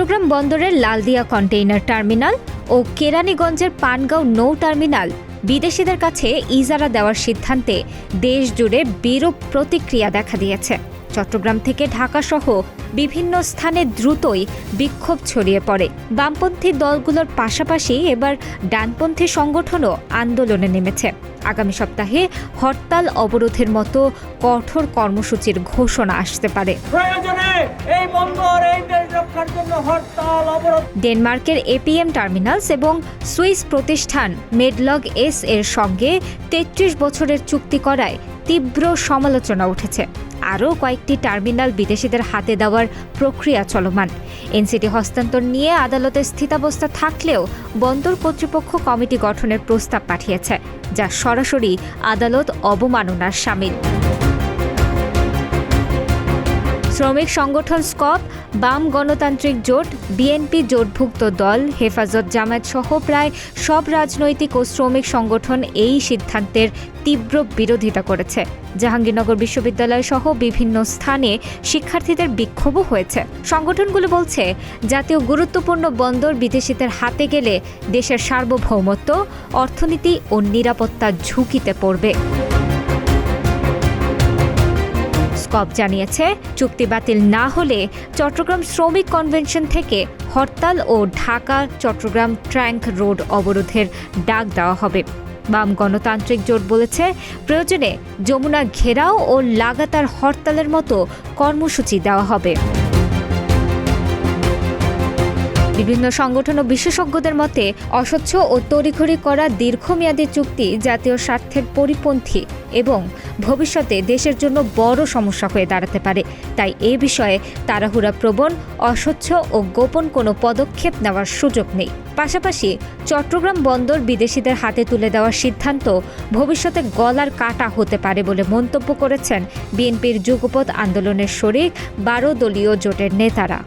চট্টগ্রাম বন্দরের Laldia container terminal ও কেরানীগঞ্জের পানগাঁও নৌ টার্মিনাল বিদেশিদের কাছে ইজারা দেওয়ার সিদ্ধান্তে দেশ জুড়ে বিরূপ প্রতিক্রিয়া দেখা দিয়েছে। চট্টগ্রাম থেকে ঢাকাসহ বিভিন্ন স্থানে দ্রুতই বিক্ষোভ ছড়িয়ে পড়ে। বামপন্থী দলগুলোর পাশাপাশি এবার ডানপন্থী সংগঠনও আন্দোলনে নেমেছে। আগামী সপ্তাহে হরতাল অবরোধের মতো কঠোর কর্মসূচির ঘোষণা আসতে পারে। প্রয়োজনে এই বন্দর, এই জন্য হরতাল, অবরোধ। ডেনমার্কের এপিএম টার্মিনালস এবং সুইস প্রতিষ্ঠান মেডলগ এস এর সঙ্গে তেত্রিশ বছরের চুক্তি করায় তীব্র সমালোচনা উঠেছে। আরও কয়েকটি টার্মিনাল বিদেশিদের হাতে দেওয়ার প্রক্রিয়া চলমান। এনসিটি হস্তান্তর নিয়ে আদালতে স্থিতাবস্থা থাকলেও বন্দর কর্তৃপক্ষ কমিটি গঠনের প্রস্তাব পাঠিয়েছে, যা সরাসরি আদালত অবমাননার সামিল। শ্রমিক সংগঠন স্কপ বাম গণতান্ত্রিক জোট, বিএনপি জোটভুক্ত দল, হেফাজত জামায়াত সহ প্রায় সব রাজনৈতিক ও শ্রমিক সংগঠন এই সিদ্ধান্তের তীব্র বিরোধিতা করেছে। জাহাঙ্গীরনগর বিশ্ববিদ্যালয় সহ বিভিন্ন স্থানে শিক্ষার্থীদের বিক্ষোভও হয়েছে। সংগঠনগুলো বলছে, জাতীয় গুরুত্বপূর্ণ বন্দর বিদেশিদের হাতে গেলে দেশের সার্বভৌমত্ব, অর্থনীতি ও নিরাপত্তা ঝুঁকিতে পড়বে। স্কপ জানিয়েছে, চুক্তি বাতিল না হলে চট্টগ্রাম শ্রমিক কনভেনশন থেকে হরতাল ও ঢাকা চট্টগ্রাম ট্র্যাঙ্ক রোড অবরোধের ডাক দেওয়া হবে। বাম গণতান্ত্রিক জোট বলেছে, প্রয়োজনে যমুনা ঘেরাও ও লাগাতার হরতালের মতো কর্মসূচি দেওয়া হবে। বিভিন্ন সংগঠন ও বিশেষজ্ঞদের মতে, অস্বচ্ছ ও তড়িঘড়ি করা দীর্ঘমেয়াদী চুক্তি জাতীয় স্বার্থের পরিপন্থী এবং ভবিষ্যতে দেশের জন্য বড় সমস্যা হয়ে দাঁড়াতে পারে। তাই এ বিষয়ে তাড়াহুড়া প্রবণ, অস্বচ্ছ ও গোপন কোনো পদক্ষেপ নেওয়ার সুযোগ নেই। পাশাপাশি চট্টগ্রাম বন্দর বিদেশিদের হাতে তুলে দেওয়ার সিদ্ধান্ত ভবিষ্যতে গলার কাটা হতে পারে বলে মন্তব্য করেছেন বিএনপির যুগপৎ আন্দোলনের শরিক বারো দলীয় জোটের নেতারা।